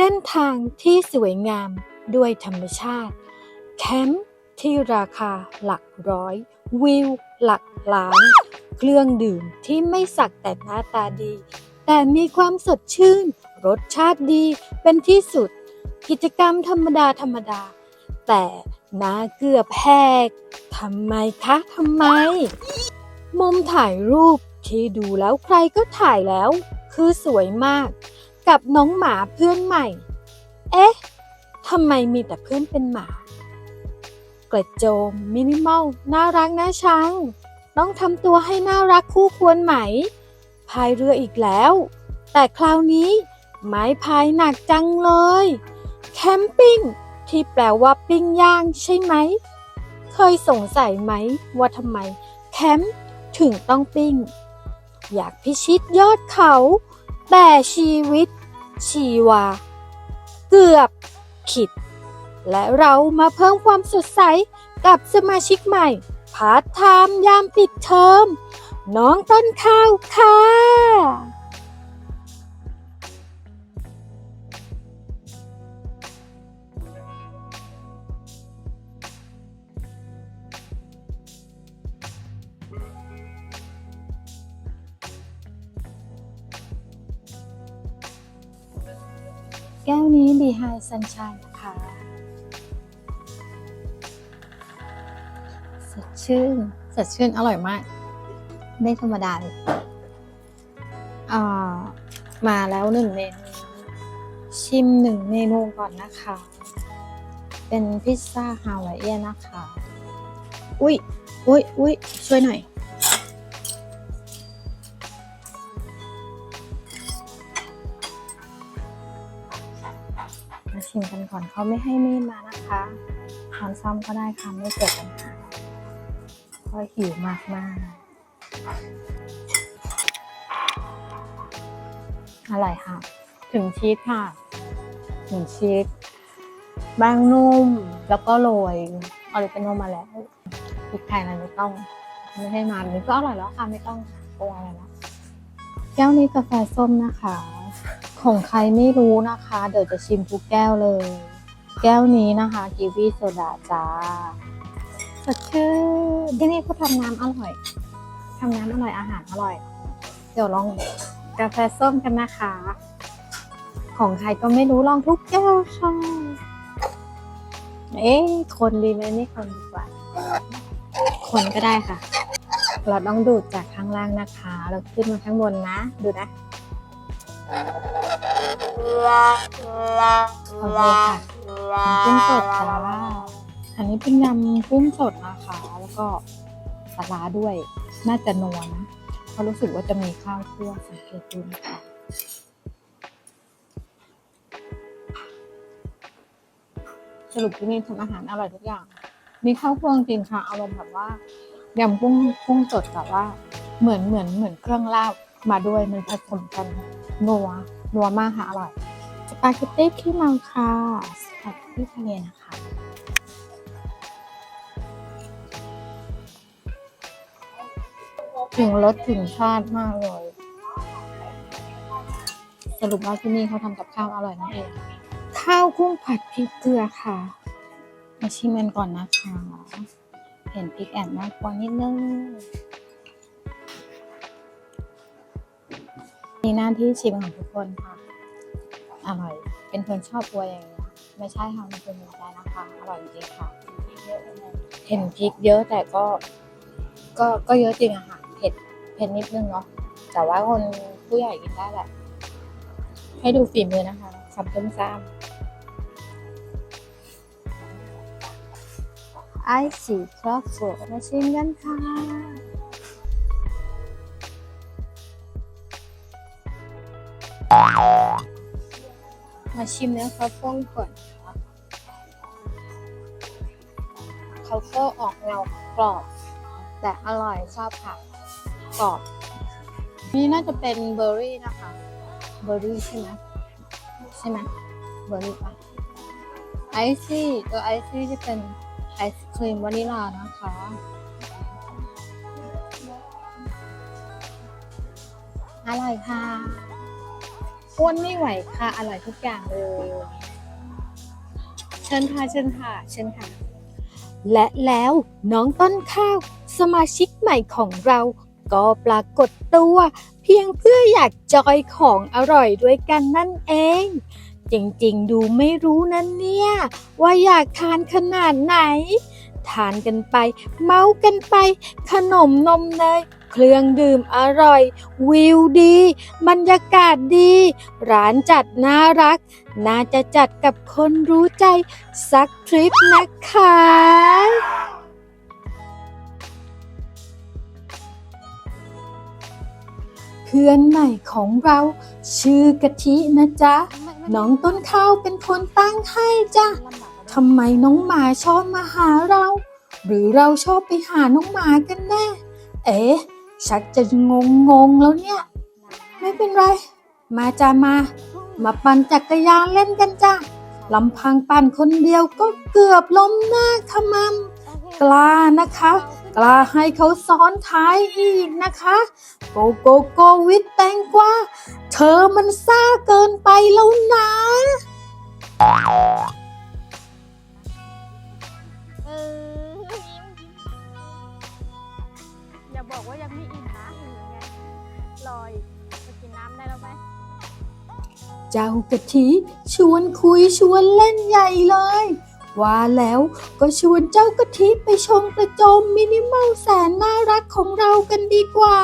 เส้นทางที่สวยงามด้วยธรรมชาติ แคมป์ที่ราคาหลักร้อย วิวหลักล้าน เครื่องดื่มที่ไม่สักแต่หน้าตาดี แต่มีความสดชื่น รสชาติดีเป็นที่สุด กิจกรรมธรรมดาธรรมดา แต่น่าเกือบแหกทำไมคะทำไม มุมถ่ายรูปที่ดูแล้วใครก็ถ่ายแล้ว คือสวยมาก กับน้องหมาเพื่อนใหม่ เอ๊ะทำไมมีแต่เพื่อนเป็นหมา กระโจม มินิมอล น่ารักน่าชัง ต้องทำตัวให้น่ารักคู่ควรไหม พายเรืออีกแล้ว แต่คราวนี้ไม้พายหนักจังเลย แคมปิ้งที่แปลว่าปิ้งย่างใช่ไหม เคยสงสัยไหมว่าทำไมแคมป์ถึงต้องปิ้ง อยากพิชิตยอดเขา แต่ชีวิต ชีวา เกือบ ขิด และเรามาเพิ่มความสดใสกับสมาชิกใหม่ พาร์ทไทม์ยามปิดเทอม น้องต้นข้าวค่ะ แก้วนี้ Behind Sunshine นะคะสดชื่นสดชื่นอร่อยมาก ไม่ธรรมดาเลยอ่ามาแล้วหนึ่งเมนูชิมหนึ่งเมนูก่อนนะคะ เป็นพิซซ่าฮาวายเอียนนะคะ อุ้ยอุ้ยอุ้ยช่วยหน่อย กันก่อนเขาไม่ให้มีดมานะคะทานซ่อมก็ได้ค่ะไม่เกิดปัญหาเพราะหิวมากมากๆอร่อยค่ะ ถึงชีสค่ะถึงชีสแป้งนุ่มแล้วก็โรยออริกาโนมาแล้วพริกไทยอะไรไม่ต้อง ไม่ให้มาเลยก็อร่อยแล้วค่ะไม่ต้องปรุงอะไรแล้วแก้วนี้กาแฟส้มนะคะ ของใครไม่รู้นะคะ เดี๋ยวจะชิมทุกแก้วเลย แก้วนี้นะคะกีวีโซดาจ้าสดชื่นที่นี่เขาทำน้ำอร่อยทำน้ำอร่อยอาหารอร่อย เดี๋ยวลองกาแฟส้มกันนะคะ ของใครก็ไม่รู้ลองทุกแก้วค่ะเอ๊ะคนดีไหมไม่คนดีกว่า คนก็ได้ค่ะ เราต้องดูดจากข้างล่างนะคะแล้วขึ้นมาข้างบนนะ ดูนะ โอเคค่ะกุ้งสดจ้าอันนี้เป็นยำกุ้งสดนะคะแล้วก็ปลาร้าด้วย น่าจะนัวนะเพราะรู้สึกว่าจะมีข้าวคั่วสังเกตดูนะคะสรุปที่นี่ทำอาหารอร่อยทุกอย่าง มีข้าวคั่วจริงค่ะอารมณ์แบบว่ายำกุ้งกุ้งสดแต่ว่าเหมือนเหมือนเหมือนเครื่องลาบมาด้วยมันผสมกันนัว นัวมากค่ะ อร่อย สปาเกตตี้ขี้เมาค่ะสปาเกตตี้ทะเลนะคะ ถึงรสถึงชาติมากเลย สรุปว่าที่นี่เขาทำกับข้าวอร่อยนั่นเอง ข้าวกุ้งผัดพริกเกลือค่ะ มาชิมกันก่อนนะคะ เห็นพริกแอบมากกว่านิดนึง มีหน้าที่ชิมของทุกคนค่ะ อร่อย เป็นคนชอบบัวอย่างเงี้ยไม่ใช่ค่ะมันเป็นหัวใจนะคะ อร่อยจริงค่ะ เห็นพริกเยอะแต่ก็ ก็ก็เยอะจริงอะค่ะ เผ็ด เผ็ดนิดนึงเนาะ แต่ว่าคนผู้ใหญ่กินได้แหละ ให้ดูฝีมือนะคะคำต้มซ้ำไอสีครอบโฟมาชิมกันค่ะ มาชิมเนื้อคาเฟ่ก่อนนะคะคาเฟ่ออกแนวกรอบ แต่อร่อยชอบค่ะ กรอบ นี่น่าจะเป็นเบอร์รี่นะคะ เบอร์รี่ใช่ไหมใช่ไหมเบอร์รี่ปะไอซี่ตัวไอซี่จะเป็นไอศครีมวานิลานะคะอร่อยค่ะ อ้วนไม่ไหวค่ะอร่อยทุกอย่างเลย เชิญค่ะเชิญค่ะเชิญค่ะ และแล้วน้องต้นข้าว สมาชิกใหม่ของเรา ก็ปรากฏตัว เพียงเพื่ออยากจอยของอร่อยด้วยกันนั่นเอง จริงๆ ดูไม่รู้นั่นเนี่ย ว่าอยากทานขนาดไหน ทานกันไป เมากันไป ขนมนมเนย เครื่องดื่มอร่อย วิวดี บรรยากาศดี ร้านจัดน่ารัก น่าจะจัดกับคนรู้ใจ สักทริปนะคะเพื่อนใหม่ของเราชื่อกะทินะจ๊ะ น้องต้นข้าวเป็นคนตั้งให้จ้ะทำไมน้องหมาชอบมาหาเรา หรือเราชอบไปหาน้องหมากันแน่ เอ๊ะ ชักจะงงงงแล้วเนี่ย ไม่เป็นไร มาจ้ามา มาปั่นจักรยานเล่นกันจ้ะลำพังปั่นคนเดียวก็เกือบล้มหน้าขมำกล้านะคะ กล้าให้เขาซ้อนท้ายอีกนะคะ โกโกโกวิทแตงกว่า เธอมันซ่าเกินไปแล้วนะ อย่าบอกว่ายังไม่อิ่มนะหรือไงลอยไปกินน้ำได้แล้วไหมเจ้ากะทิชวนคุยชวนเล่นใหญ่เลย ว่าแล้วก็ชวนเจ้ากะทิไปชมกระโจมมินิมอลแสนน่ารักของเรากันดีกว่า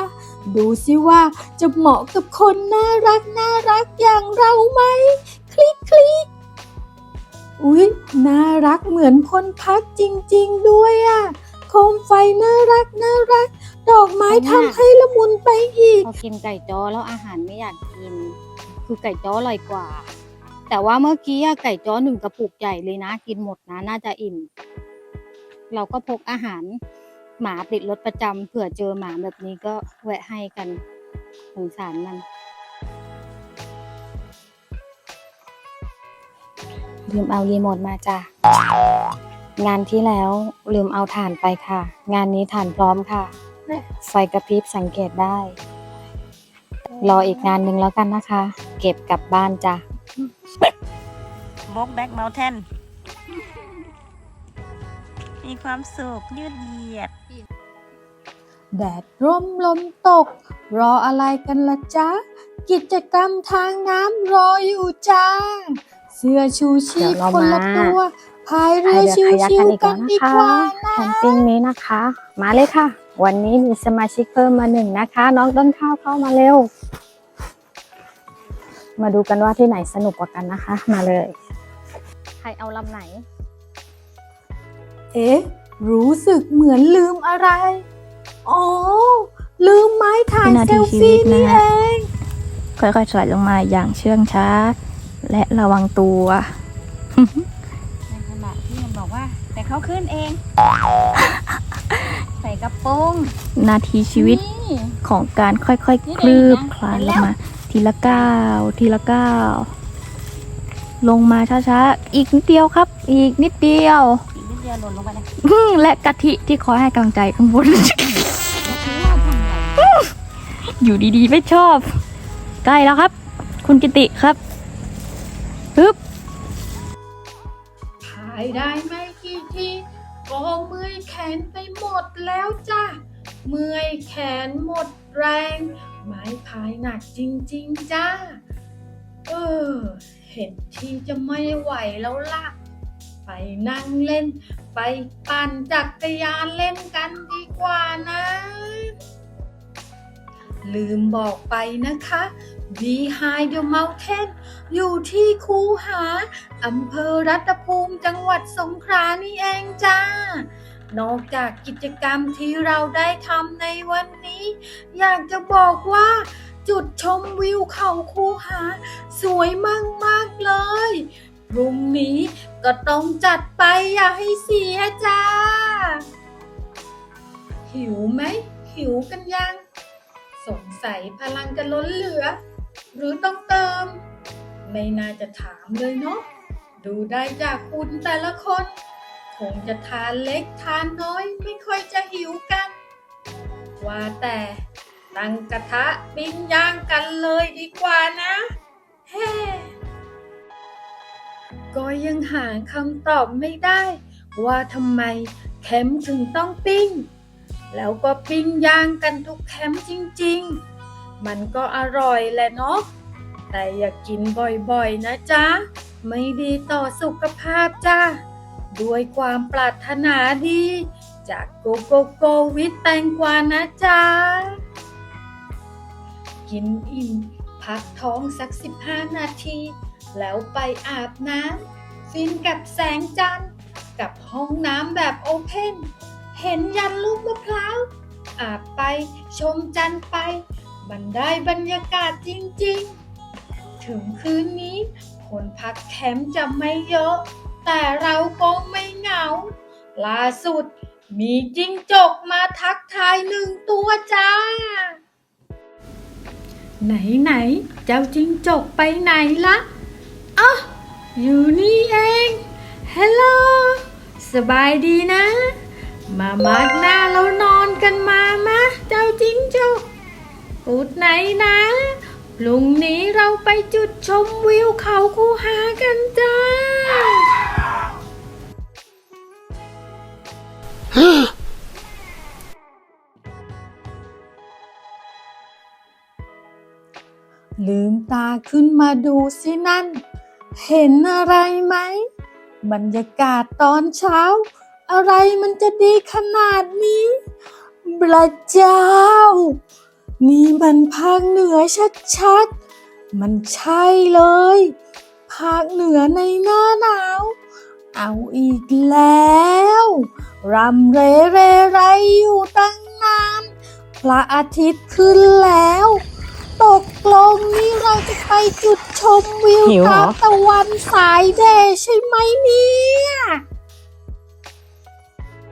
ดูสิว่าจะเหมาะกับคนน่ารักน่ารักอย่างเราไหม คลิกคลิกอุ๊ย น่ารักเหมือนคนพักจริง ๆ ด้วยอะ่ะ โคมไฟน่ารักน่ารัก ดอกไม้ทำให้ละมุนไปอีก พอกินไก่จ้อแล้วอาหารไม่อยากกิน คือไก่จ้ออร่อยกว่า แต่ว่าเมื่อกี้อะไก่จ้อหนึ่งกระปุกใหญ่เลยนะ กินหมดนะน่าจะอิ่ม เราก็พกอาหารหมาติดรถประจำเผื่อเจอหมาแบบนี้ก็แวะให้กันสงสารมัน ลืมเอารีโมทมาจ้ะ งานที่แล้วลืมเอาถ่านไปค่ะ งานนี้ถ่านพร้อมค่ะ ไฟกระพริบสังเกตได้ รออีกงานหนึ่งแล้วกันนะคะ เก็บกลับบ้านจ้ะบกแบ็กเมลเทนมีความสุขยืดเหยียด แดดร่มลมตก รออะไรกันละจ๊ะ กิจกรรมทางน้ำรออยู่จ้า เสื้อชูชีเดี๋ยพวเราคนละมาตัวพายเรือพายเรือชิคายักกันวอีกๆกัแล้นวดีนะคะกว่านะแคมปิ้งนี้นะคะ มาเลยค่ะ วันนี้มีสมาชิกเพิ่มมาหนึ่งนะคะ น้องต้นข้าวเข้ามาเร็ว มาดูกันว่าที่ไหนสนุกกว่ากันนะคะ มาเลย ใครเอาลำไหน เอ๊ะ รู้สึกเหมือนลืมอะไร อ๋อ ลืมไม้ถ่ายวินาเซทีลชีวิฟี่ตนะนี่เอง ค่อยๆถอยลงมาอย่างเชื่องช้า และระวังตัวในขณะที่มันบอกว่า แต่เขาขึ้นเอง ใส่กระโปรงนาทีชีวิตนี่ของการค่อยๆนี่คลืบเห็นนะคลานเห็นลแล้งวมา ทีละก้าวทีละก้าวลงมาช้าๆ อีกนิดเดียวครับ อีกนิดเดียว อีกนิดเดียวหล่นลงไปเลยอื้อและกะทิที่คอยให้กำลังใจข้างบน อยู่ดีๆ ไม่ชอบ ใกล้แล้วครับ คุณกิติครับฮึบถ่ายได้ไม่กี่ทีก็เมื่ อยแขนไปหมดแล้วจ้ะ เมื่อยแขนหมดแรง ไม้พายหนักจริง ๆ จ้า เออ เห็นทีจะไม่ไหวแล้วล่ะ ไปนั่งเล่น ไปปั่นจักรยานเล่นกันดีกว่านะ ลืมบอกไปนะคะ Behind the Mountain อยู่ที่คูหาอำเภอรัตภูมิจังหวัดสงขลานี่เองจ้า นอกจากกิจกรรมที่เราได้ทำในวันนี้ อยากจะบอกว่า จุดชมวิวเขาคูหา สวยมาก ๆ เลยพรุ่งนี้ก็ต้องจัดไปอย่าให้เสียจ้า หิวไหม หิวกันยัง สงสัยพลังจะล้นเหลือ หรือต้องเติม ไม่น่าจะถามเลยเนาะดูได้จากคุณแต่ละคน คงจะทานเล็กทานน้อยไม่ค่อยจะหิวกัน ว่าแต่ตั้งกระทะปิ้งย่างกันเลยดีกว่านะเฮ้ก็ยังหาคำตอบไม่ได้ ว่าทำไมแคมป์ถึงต้องปิ้ง แล้วก็ปิ้งย่างกันทุกแคมป์จริง ๆ มันก็อร่อยแหละเนาะแต่อย่ากกินบ่อยๆนะจ๊ะ ไม่ดีต่อสุขภาพจ้า ด้วยความปรารถนาดี จากโกโกโกวิตแตงกวานะจ๊ะ กินอิ่มพักท้องสัก 15 นาที แล้วไปอาบน้ำฟินกับแสงจันทร์กับห้องน้ำแบบโอเพนเห็นยันลูกมะพร้าว อาบไปชมจันทร์ไป มันได้บรรยากาศจริงๆ ถึงคืนนี้คนพักแคมป์จะไม่เยอะ แต่เราก็ไม่เหงา ล่าสุดมีจิ้งจกมาทักทายหนึ่งตัวจ้า ไหนไหนๆเจ้าจิ้งจกไปไหนละอ๋ออยู่นี่เองฮัลโหลสบายดีนะ มามาร์กหน้าแล้วนอนกันมามะเจ้าจิ้งจกกูดไหนนะพรุ่งนี้เราไปจุดชมวิวเขาคูหากันจ้า ตาขึ้นมาดูสินั่น เห็นอะไรไหม บรรยากาศตอนเช้า อะไรมันจะดีขนาดนี้พระเจ้า นี่มันภาคเหนือชัดๆ มันใช่เลย ภาคเหนือในหน้าหนาว เอาอีกแล้วรำเรเรไรอยู่ตั้งนาน พระอาทิตย์ขึ้นแล้ว ตกลงนี่เราจะไปจุดชมวิวหิวเหรทาอนตะวันสายแดดใช่ไหมเนี่ย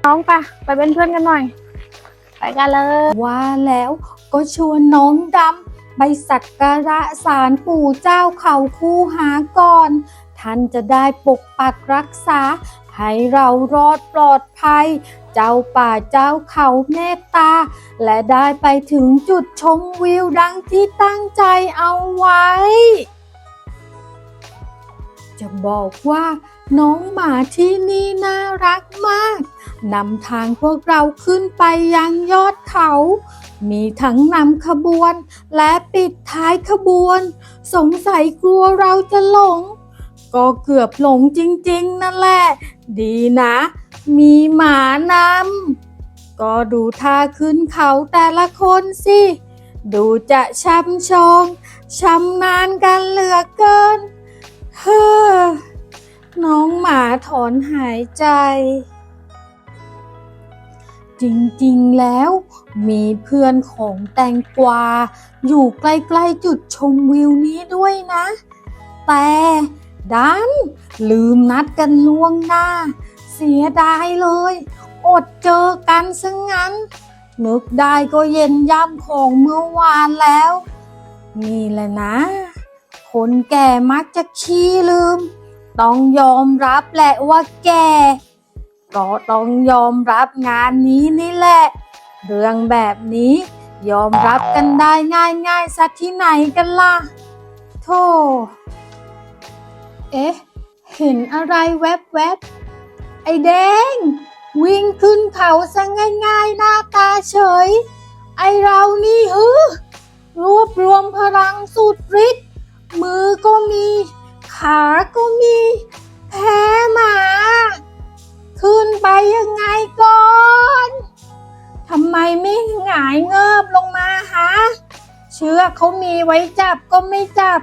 น้องปะไปเป็นเพื่อนกันหน่อย ไปกันเลย ว่าแล้วก็ชวนน้องดำไปสักการะศาลปู่เจ้าเขาคูหาก่อน ท่านจะได้ปกปักรักษา ให้เรารอดปลอดภัย เจ้าป่าเจ้าเขาเมตตา และได้ไปถึงจุดชมวิวดังที่ตั้งใจเอาไว้ จะบอกว่าน้องหมาที่นี่น่ารักมาก นำทางพวกเราขึ้นไปยังยอดเขา มีทั้งนำขบวนและปิดท้ายขบวน สงสัยกลัวเราจะหลง ก็เกือบหลงจริงๆ นั่นแหละ ดีนะ มีหมานำก็ดูท่าขึ้นเขาแต่ละคนสิ ดูจะช้ำชองช้ำนาญกันเหลือเกิน เฮ้อ น้องหมาถอนหายใจ จริงๆแล้วมีเพื่อนของแตงกวา อยู่ใกล้ๆจุดชมวิวนี้ด้วยนะ แต่ ดัน ลืมนัดกันล่วงหน้า เสียดายเลย อดเจอกันซะงั้น นึกได้ก็เย็นย่ำของเมื่อวานแล้ว นี่แหละนะ คนแก่มักจะขี้ลืม ต้องยอมรับแหละว่าแก่ก็ต้องยอมรับงานนี้นี่แหละ เรื่องแบบนี้ยอมรับกันได้ง่ายๆสักที่ไหนกันล่ะ โธ่ เอ๊ะ เห็นอะไรแวบๆ ไอ้แดง วิ่งขึ้นเขาซะง่ายๆ หน้าตาเฉย ไอเรานี่ฮึรวบรวมพลังสุดฤทธิ์มือก็มี ขาก็มี แพ้หมา ขึ้นไปยังไงก่อนทำไมไม่หงายเงิบลงมาฮะเชือกเขามีไว้จับก็ไม่จับ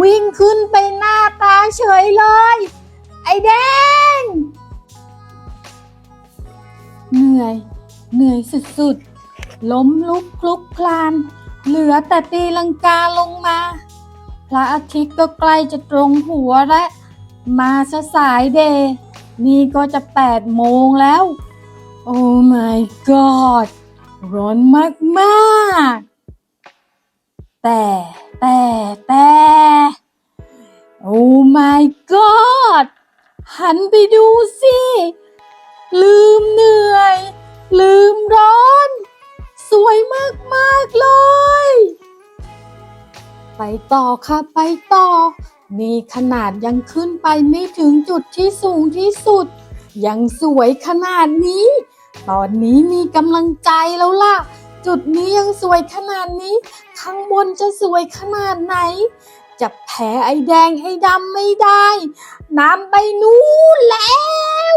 วิ่งขึ้นไปหน้าตาเฉยเลย ไอแดง เหนื่อย เหนื่อยสุดๆ ล้มลุกคลุกคลาน เหลือแต่ตีลังกาลงมา พระอาทิตย์ก็ใกล้จะตรงหัวและ มาซะสายเดย์นี่ก็จะแปดโมงแล้ว โอ้ my god ร้อนมากๆ แต่แต่แต่โอ้ my god หันไปดูสิ ลืมเหนื่อย ลืมร้อน สวยมากๆเลย ไปต่อค่ะไปต่อ นี่ขนาดยังขึ้นไปไม่ถึงจุดที่สูงที่สุด ยังสวยขนาดนี้ ตอนนี้มีกำลังใจแล้วล่ะ จุดนี้ยังสวยขนาดนี้ ข้างบนจะสวยขนาดไหน จะแพ้ไอ้แดงไอ้ดำไม่ได้ น้ำไปนู้นแล้ว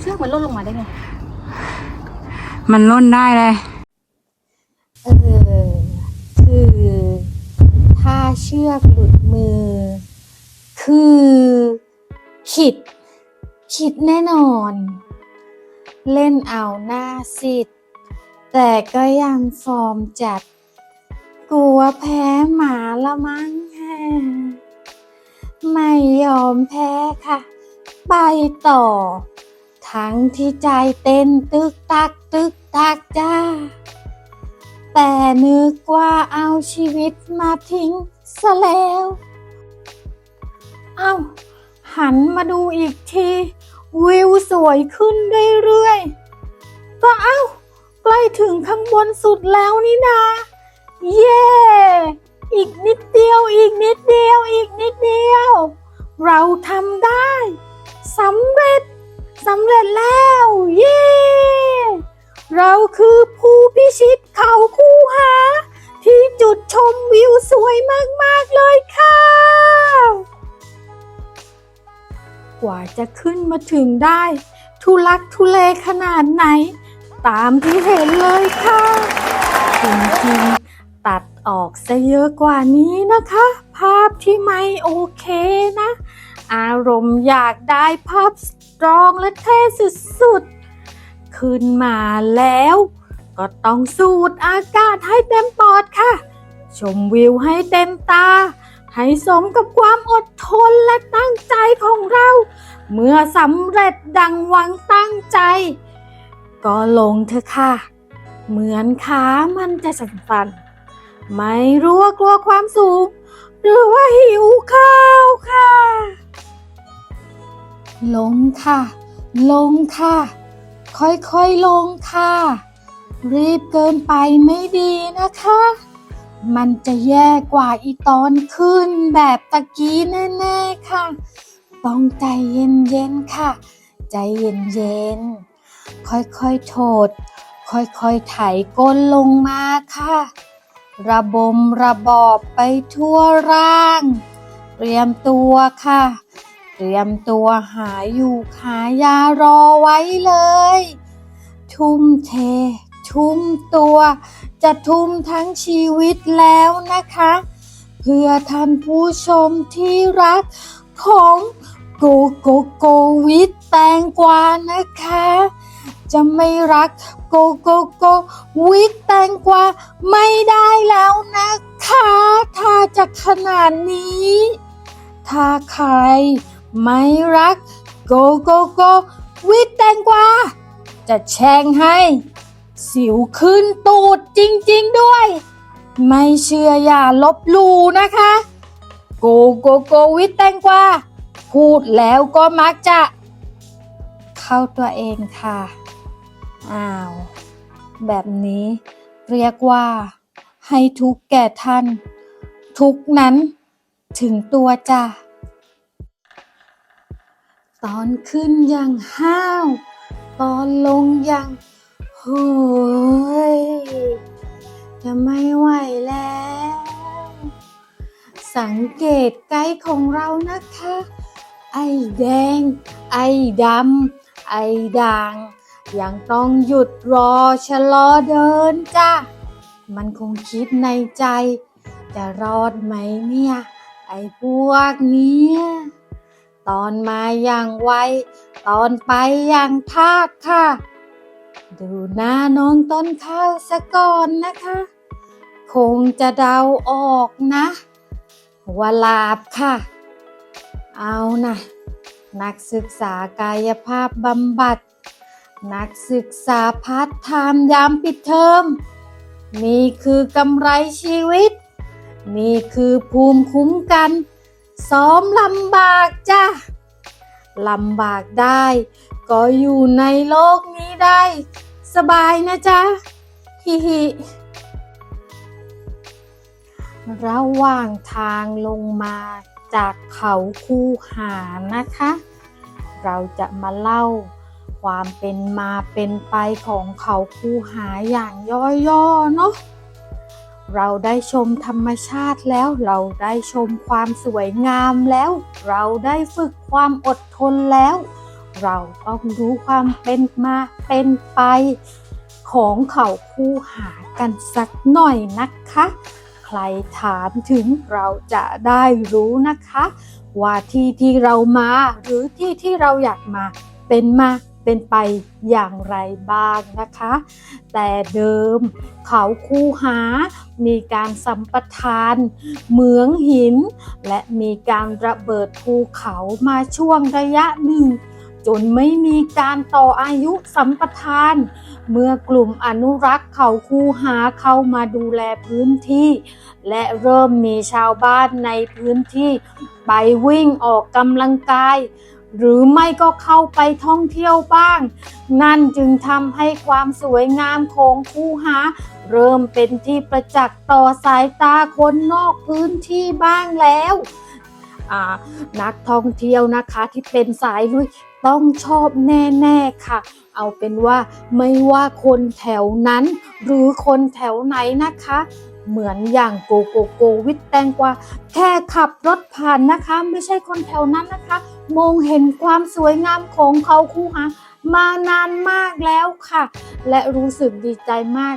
เชือกมันล่นลงมาได้ไง มันล่นได้เลย เออ คือ ถ้าเชือกหลุดมือ คือขิด ขิดแน่นอน เล่นเอาหน้าสิทธิ์แต่ก็ยังฟอร์มจัด กลัวแพ้หมาละมั้งแฮะไม่ยอมแพ้ค่ะ ไปต่อ ทั้งที่ใจเต้นตึกตักตึกตักจ้า แต่นึกว่าเอาชีวิตมาทิ้งซะแล้ว เอ้า หันมาดูอีกที วิวสวยขึ้นเรื่อยๆ ก็เอ้า ใกล้ถึงข้างบนสุดแล้วนี่นาเย้อีกนิดเดียว อีกนิดเดียว อีกนิดเดียว เราทำได้สำเร็จ สำเร็จแล้ว เย้ เราคือผู้พิชิตเขาคูหา ที่จุดชมวิวสวยมาก ๆ เลยค่ะ กว่าจะขึ้นมาถึงได้ ทุลักทุเลขนาดไหน ตามที่เห็นเลยค่ะ จริง ๆ ตัดออกซะเยอะกว่านี้นะคะ ภาพที่ไม่โอเคนะ อารมณ์อยากได้ภาพส ตรองและเท่สุดๆ ขึ้นมาแล้ว ก็ต้องสูดอากาศให้เต็มปอดค่ะ ชมวิวให้เต็มตา ให้สมกับความอดทนและตั้งใจของเรา เมื่อสำเร็จดังหวังตั้งใจ ก็ลงเถอะค่ะ เหมือนขามันจะสั่นๆไม่รู้ว่ากลัวความสูง หรือว่าหิวข้าวค่ะ ลงค่ะ ลงค่ะ ค่อยๆลงค่ะ รีบเกินไปไม่ดีนะคะ มันจะแย่กว่าอีตอนขึ้นแบบตะกี้แน่ๆค่ะ ต้องใจเย็นๆค่ะ ใจเย็นๆ ค่อยๆโถด ค่อยๆไถก้นลงมาค่ะ ระบมระบอบไปทั่วร่าง เตรียมตัวค่ะ เตรียมตัวหาอยู่หายารอไว้เลย ทุ่มเท ทุ่มตัว จะทุ่มทั้งชีวิตแล้วนะคะ เพื่อท่านผู้ชมที่รักของโกโกโกวิทแตงกวานะคะ จะไม่รักโกโกโกวิทแตงกวาไม่ได้แล้วนะคะ ถ้าจะขนาดนี้ ถ้าใคร ไม่รักโกโกโกวิทแตงกวาจะแช่งให้ สิวขึ้นตูดจริงๆด้วย ไม่เชื่ออย่าลบหลู่นะคะโกโกโกวิทแตงกวาพูดแล้วก็มักจะ เข้าตัวเองค่ะ อ้าว แบบนี้เรียกว่า ให้ทุกแก่ท่าน ทุกนั้นถึงตัวจ้ะ ตอนขึ้นอย่างห้าว ตอนลงอย่างโหยจะไม่ไหวแล้ว สังเกตไกด์ของเรานะคะ ไอ้แดง ไอ้ดำ ไอ้ด่าง ยังต้องหยุดรอชะลอเดินจ้ะมันคงคิดในใจ จะรอดไหมเนี่ย ไอ้พวกเนี้ย ตอนมาอย่างไว ตอนไปอย่างทาดค่ะ ดูหน้าน้องต้นข้าวซะก่อนนะคะ คงจะเดาออกนะว่าลาบค่ะ เอานะนักศึกษากายภาพบำบัด นักศึกษาพาร์ทไทม์ยามปิดเทอม นี่คือกำไรชีวิต นี่คือภูมิคุ้มกัน ซ้อมลำบากจ้ะลำบากได้ ก็อยู่ในโลกนี้ได้ สบายนะจ๊ะฮิฮิระหว่างทางลงมาจากเขาคูหานะคะ เราจะมาเล่าความเป็นมาเป็นไปของเขาคูหาอย่างย่อๆเนาะ เราได้ชมธรรมชาติแล้ว เราได้ชมความสวยงามแล้ว เราได้ฝึกความอดทนแล้ว เราต้องรู้ความเป็นมาเป็นไป ของเขาคู่หากันสักหน่อยนะคะ ใครถามถึงเราจะได้รู้นะคะ ว่าที่ที่เรามาหรือที่ที่เราอยากมาเป็นมา เป็นไปอย่างไรบ้างนะคะ แต่เดิมเขาคูหา มีการสัมปทาน เหมืองหิน และมีการระเบิดภูเขามาช่วงระยะหนึ่ง จนไม่มีการต่ออายุสัมปทาน เมื่อกลุ่มอนุรักษ์เขาคูหาเข้ามาดูแลพื้นที่ และเริ่มมีชาวบ้านในพื้นที่ไปวิ่งออกกำลังกาย หรือไม่ก็เข้าไปท่องเที่ยวบ้าง นั่นจึงทำให้ความสวยงามของคูหา เริ่มเป็นที่ประจักษ์ต่อสายตาคนนอกพื้นที่บ้างแล้วนักท่องเที่ยวนะคะที่เป็นสายลุยต้องชอบแน่ๆค่ะ เอาเป็นว่าไม่ว่าคนแถวนั้น หรือคนแถวไหนนะคะ เหมือนอย่างโกโกโกวิทแตงกวาแค่ขับรถผ่านนะคะ ไม่ใช่คนแถวนั้นนะคะ มองเห็นความสวยงามของเขาคู่หามานานมากแล้วค่ะ และรู้สึกดีใจมาก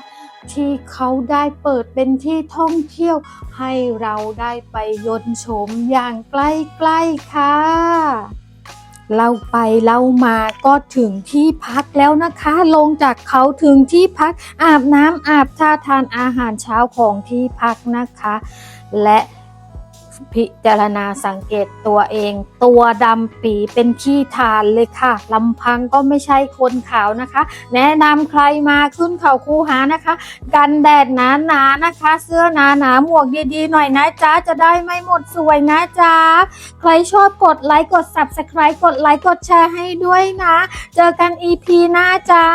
ที่เขาได้เปิดเป็นที่ท่องเที่ยว ให้เราได้ไปยนชมอย่างใกล้ๆค่ะ เราไปเรามาก็ถึงที่พักแล้วนะคะ ลงจากเขาถึงที่พักอาบน้ำอาบท่าทานอาหารเช้าของที่พักนะคะ และ พิจารณาสังเกตตัวเอง ตัวดำปีเป็นขี้ทานเลยค่ะลำพังก็ไม่ใช่คนขาวนะคะ แนะนำใครมาขึ้นเขาคูหานะคะ กันแดดหนาๆนนะคะ เสื้อหนาหนาๆหมวกดีๆหน่อยนะจ๊ะจะได้ไม่หมดสวยนะจ๊ะใครชอบกดไลค์กด subscribe กดไลค์กดแชร์ให้ด้วยนะ เจอกัน EP หน้าจ้า